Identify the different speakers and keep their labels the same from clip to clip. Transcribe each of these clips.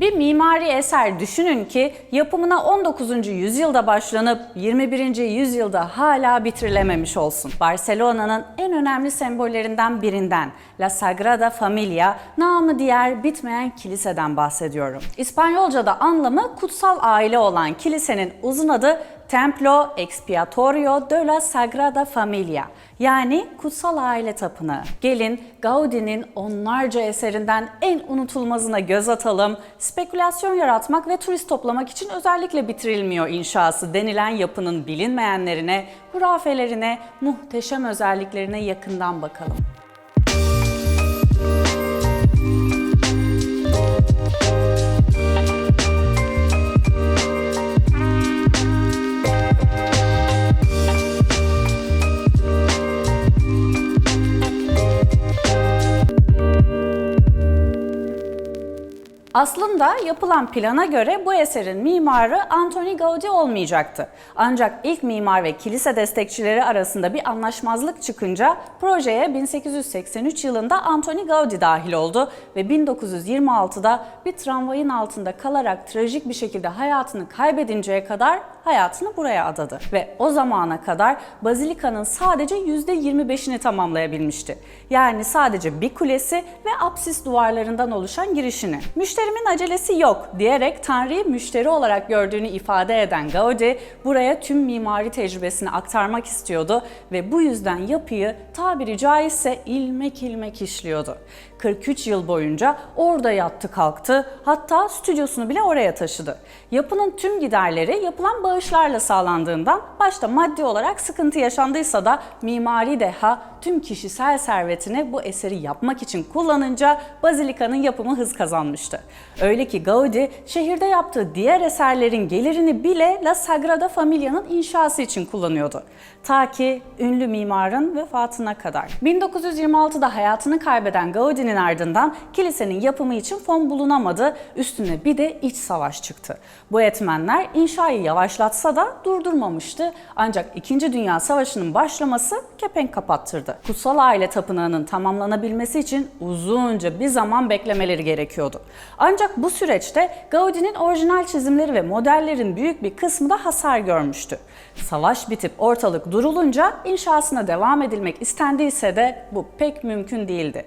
Speaker 1: Bir mimari eser düşünün ki yapımına 19. yüzyılda başlanıp 21. yüzyılda hala bitirilememiş olsun. Barcelona'nın en önemli sembollerinden birinden La Sagrada Familia, namı diğer bitmeyen kiliseden bahsediyorum. İspanyolca'da anlamı kutsal aile olan kilisenin uzun adı Templo Expiatorio de la Sagrada Familia yani Kutsal Aile Tapınağı. Gelin Gaudi'nin onlarca eserinden en unutulmazına göz atalım. Spekülasyon yaratmak ve turist toplamak için özellikle bitirilmiyor inşası denilen yapının bilinmeyenlerine, hurafelerine, muhteşem özelliklerine yakından bakalım. Aslında yapılan plana göre bu eserin mimarı Antoni Gaudi olmayacaktı. Ancak ilk mimar ve kilise destekçileri arasında bir anlaşmazlık çıkınca projeye 1883 yılında Antoni Gaudi dahil oldu ve 1926'da bir tramvayın altında kalarak trajik bir şekilde hayatını kaybedinceye kadar hayatını buraya adadı. Ve o zamana kadar Bazilika'nın sadece %25'ini tamamlayabilmişti. Yani sadece bir kulesi ve apsis duvarlarından oluşan girişini. Müşterimin acelesi yok diyerek Tanrı'yı müşteri olarak gördüğünü ifade eden Gaudi buraya tüm mimari tecrübesini aktarmak istiyordu ve bu yüzden yapıyı tabiri caizse ilmek ilmek işliyordu. 43 yıl boyunca orada yattı kalktı hatta stüdyosunu bile oraya taşıdı. Yapının tüm giderleri yapılan bağışlarla sağlandığından başta maddi olarak sıkıntı yaşandıysa da mimari deha tüm kişisel servetini bu eseri yapmak için kullanınca Bazilika'nın yapımı hız kazanmıştı. Öyle ki Gaudi şehirde yaptığı diğer eserlerin gelirini bile La Sagrada Familia'nın inşası için kullanıyordu. Ta ki ünlü mimarın vefatına kadar. 1926'da hayatını kaybeden Gaudi'nin ardından kilisenin yapımı için fon bulunamadı. Üstüne bir de iç savaş çıktı. Bu etmenler inşayı yavaşlatsa da durdurmamıştı. Ancak 2. Dünya Savaşı'nın başlaması kepenk kapattırdı. Kutsal Aile Tapınağı'nın tamamlanabilmesi için uzunca bir zaman beklemeleri gerekiyordu. Ancak bu süreçte Gaudi'nin orijinal çizimleri ve modellerin büyük bir kısmı da hasar görmüştü. Savaş bitip ortalık durulunca inşasına devam edilmek istendiyse de bu pek mümkün değildi.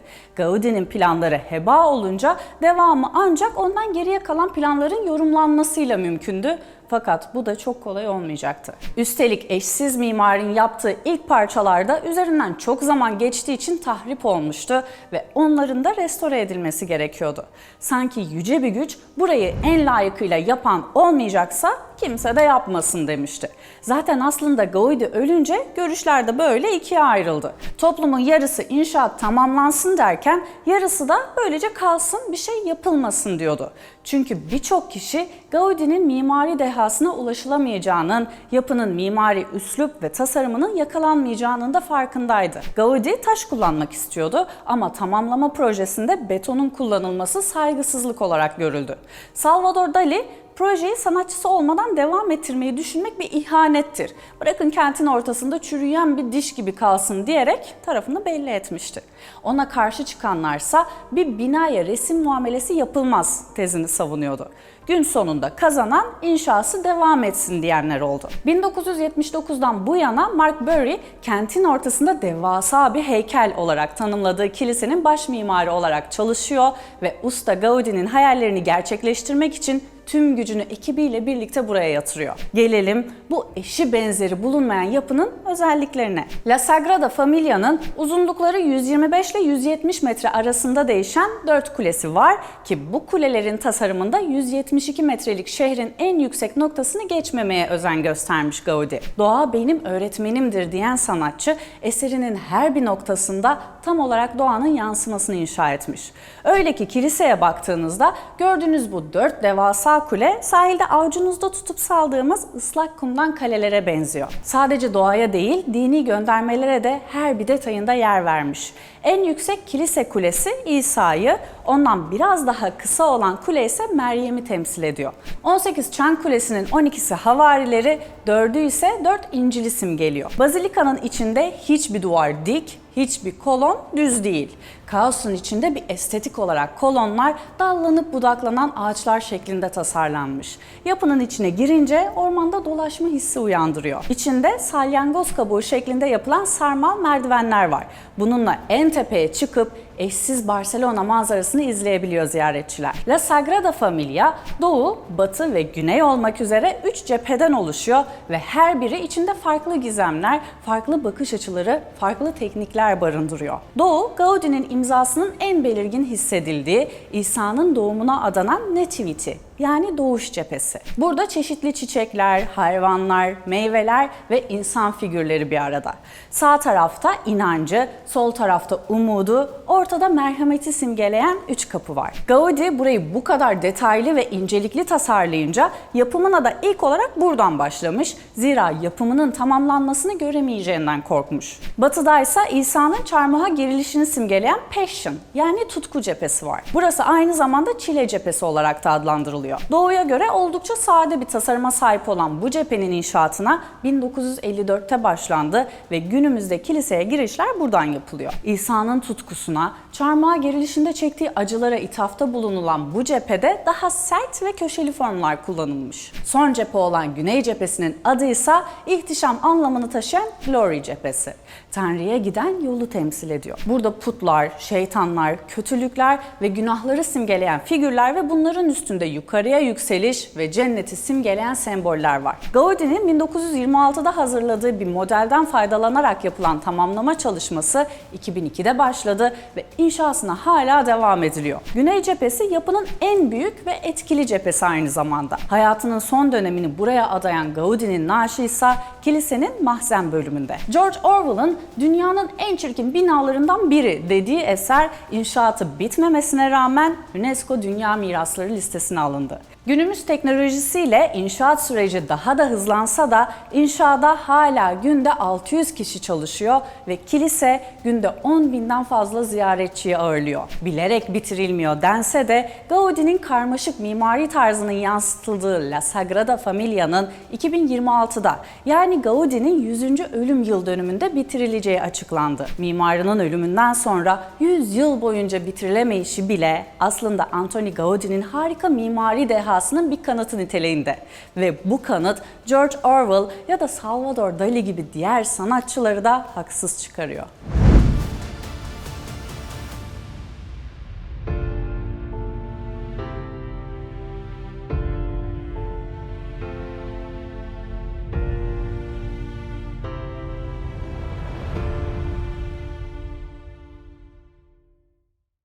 Speaker 1: Gaudi'nin planları heba olunca devamı ancak ondan geriye kalan planların yorumlanmasıyla mümkündü. Fakat bu da çok kolay olmayacaktı. Üstelik eşsiz mimarin yaptığı ilk parçalarda üzerinden çok zaman geçtiği için tahrip olmuştu ve onların da restore edilmesi gerekiyordu. Sanki yüce bir güç burayı en layıkıyla yapan olmayacaksa kimse de yapmasın demişti. Zaten aslında Gaudi ölünce görüşler de böyle ikiye ayrıldı. Toplumun yarısı inşaat tamamlansın derken yarısı da böylece kalsın bir şey yapılmasın diyordu. Çünkü birçok kişi Gaudi'nin mimari dehasına ulaşılamayacağının, yapının mimari üslup ve tasarımının yakalanmayacağının da farkındaydı. Gaudi taş kullanmak istiyordu ama tamamlama projesinde betonun kullanılması saygısızlık olarak görüldü. Salvador Dali projeyi sanatçısı olmadan devam ettirmeyi düşünmek bir ihanettir. Bırakın kentin ortasında çürüyen bir diş gibi kalsın diyerek tarafını belli etmişti. Ona karşı çıkanlarsa bir binaya resim muamelesi yapılmaz tezini savunuyordu. Gün sonunda kazanan inşası devam etsin diyenler oldu. 1979'dan bu yana Mark Burry kentin ortasında devasa bir heykel olarak tanımladığı kilisenin baş mimarı olarak çalışıyor ve usta Gaudi'nin hayallerini gerçekleştirmek için tüm gücünü ekibiyle birlikte buraya yatırıyor. Gelelim bu eşi benzeri bulunmayan yapının özelliklerine. La Sagrada Familia'nın uzunlukları 125 ile 170 metre arasında değişen 4 kulesi var ki bu kulelerin tasarımında 172 metrelik şehrin en yüksek noktasını geçmemeye özen göstermiş Gaudi. Doğa benim öğretmenimdir diyen sanatçı eserinin her bir noktasında tam olarak doğanın yansımasını inşa etmiş. Öyle ki kiliseye baktığınızda gördüğünüz bu dört devasa kule sahilde avucunuzda tutup saldığımız ıslak kumdan kalelere benziyor. Sadece doğaya değil, dini göndermelere de her bir detayında yer vermiş. En yüksek kilise kulesi İsa'yı, ondan biraz daha kısa olan kule ise Meryem'i temsil ediyor. 18 çan kulesinin 12'si havarileri, 4'ü ise 4 İncil'i simgeliyor. Bazilika'nın içinde hiçbir duvar dik, hiçbir kolon düz değil. Kaosun içinde bir estetik olarak kolonlar dallanıp budaklanan ağaçlar şeklinde tasarlanmış. Yapının içine girince ormanda dolaşma hissi uyandırıyor. İçinde salyangoz kabuğu şeklinde yapılan sarmal merdivenler var. Bununla en tepeye çıkıp eşsiz Barcelona manzarasını izleyebiliyor ziyaretçiler. La Sagrada Familia doğu, batı ve güney olmak üzere 3 cepheden oluşuyor ve her biri içinde farklı gizemler, farklı bakış açıları, farklı teknikler barındırıyor. Doğu, Gaudi'nin imzasının en belirgin hissedildiği İsa'nın doğumuna adanan Nativity yani doğuş cephesi. Burada çeşitli çiçekler, hayvanlar, meyveler ve insan figürleri bir arada. Sağ tarafta inancı, sol tarafta umudu, ortada merhameti simgeleyen üç kapı var. Gaudi burayı bu kadar detaylı ve incelikli tasarlayınca yapımına da ilk olarak buradan başlamış. Zira yapımının tamamlanmasını göremeyeceğinden korkmuş. Batıda ise İsa'nın çarmıha gerilişini simgeleyen Passion yani tutku cephesi var. Burası aynı zamanda çile cephesi olarak da adlandırılıyor. Doğuya göre oldukça sade bir tasarıma sahip olan bu cephenin inşaatına 1954'te başlandı ve günümüzde kiliseye girişler buradan yapılıyor. İsa'nın tutkusuna, çarmıha gerilişinde çektiği acılara ithafta bulunulan bu cephede daha sert ve köşeli formlar kullanılmış. Son cephe olan Güney cephesinin adı ise ihtişam anlamını taşıyan Glory cephesi. Tanrı'ya giden yolu temsil ediyor. Burada putlar, şeytanlar, kötülükler ve günahları simgeleyen figürler ve bunların üstünde yukarıya yükseliş ve cenneti simgeleyen semboller var. Gaudi'nin 1926'da hazırladığı bir modelden faydalanarak yapılan tamamlama çalışması 2002'de başladı ve inşasına hala devam ediliyor. Güney cephesi yapının en büyük ve etkili cephesi aynı zamanda. Hayatının son dönemini buraya adayan Gaudi'nin naaşı ise kilisenin mahzen bölümünde. George Orwell'ın dünyanın en çirkin binalarından biri dediği eser inşaatı bitmemesine rağmen UNESCO Dünya Mirasları listesine alındı. alanda. Günümüz teknolojisiyle inşaat süreci daha da hızlansa da inşaada hala günde 600 kişi çalışıyor ve kilise günde 10 binden fazla ziyaretçiyi ağırlıyor. Bilerek bitirilmiyor dense de Gaudi'nin karmaşık mimari tarzının yansıtıldığı La Sagrada Familia'nın 2026'da yani Gaudi'nin 100. ölüm yıl dönümünde bitirileceği açıklandı. Mimarının ölümünden sonra 100 yıl boyunca bitirilemeyişi bile aslında Antoni Gaudi'nin harika mimari dehasının bir kanıtı niteliğinde. Ve bu kanıt George Orwell ya da Salvador Dali gibi diğer sanatçıları da haksız çıkarıyor.